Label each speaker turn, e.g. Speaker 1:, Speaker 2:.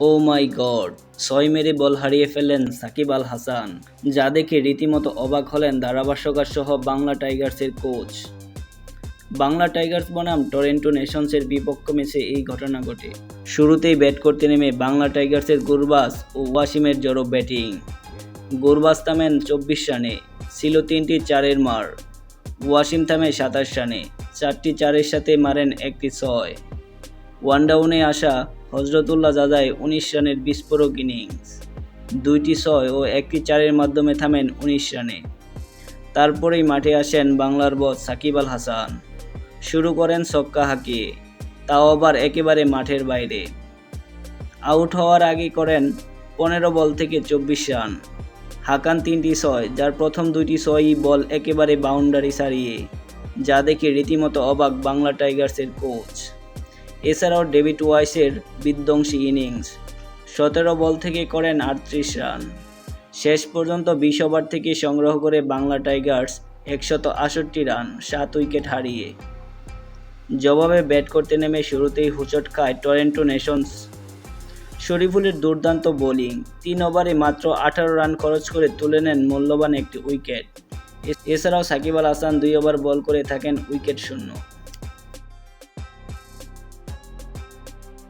Speaker 1: ও মাই god, ছয় মেরে বল হারিয়ে ফেললেন সাকিব আল হাসান যা দেখে রীতিমতো অবাক হলেন ধারাভাষ্যকার সহ বাংলা টাইগার্সের কোচ। বাংলা টাইগার্স বনাম টরেন্টো নেশনসের বিপক্ষ ম্যাচে এই ঘটনা ঘটে। শুরুতেই ব্যাট করতে নেমে বাংলা টাইগার্সের গুরবাস ও ওয়াসিমের জড়ো ব্যাটিং। গুরবাস থামেন চব্বিশ রানে, ছিল তিনটি চারের মার। ওয়াসিম থামে সাতাশ রানে, চারটি চারের সাথে মারেন একটি ছয়। ওয়ানডাউনে আসা হজরতুল্লাহ জাদায় উনিশ রানের বিস্ফোরক ইনিংস। দুইটি ছয় ও একটি চারের মাধ্যমে থামেন উনিশ রানে। তারপরেই মাঠে আসেন বাংলার বস সাকিব আল হাসান। শুরু করেন ছক্কা হাঁকিয়ে, তাও আবার একেবারে মাঠের বাইরে। আউট হওয়ার আগে করেন পনেরো বল থেকে চব্বিশ রান। হাকান তিনটি ছয়, যার প্রথম দুইটি ছয়ই বল একেবারে বাউন্ডারি সারিয়ে, যা দেখে রীতিমতো অবাক বাংলা টাইগার্সের কোচ। এছাড়াও ডেভিড ওয়াইসের বিধ্বংসী ইনিংস। সতেরো বল থেকে করেন আটত্রিশ রান। শেষ পর্যন্ত বিশ ওভার থেকে সংগ্রহ করে বাংলা টাইগার্স একশত আষট্টি রান, সাত উইকেট হারিয়ে। জবাবে ব্যাট করতে নেমে শুরুতেই হুচট খায় টরেন্টো নেশনস। শরীফুলের দুর্দান্ত বোলিং, তিন ওভারে মাত্র আঠারো রান খরচ করে তুলে নেন মূল্যবান একটি উইকেট। এছাড়াও সাকিব আল হাসান দুই ওভার বল করে থাকেন উইকেট শূন্য।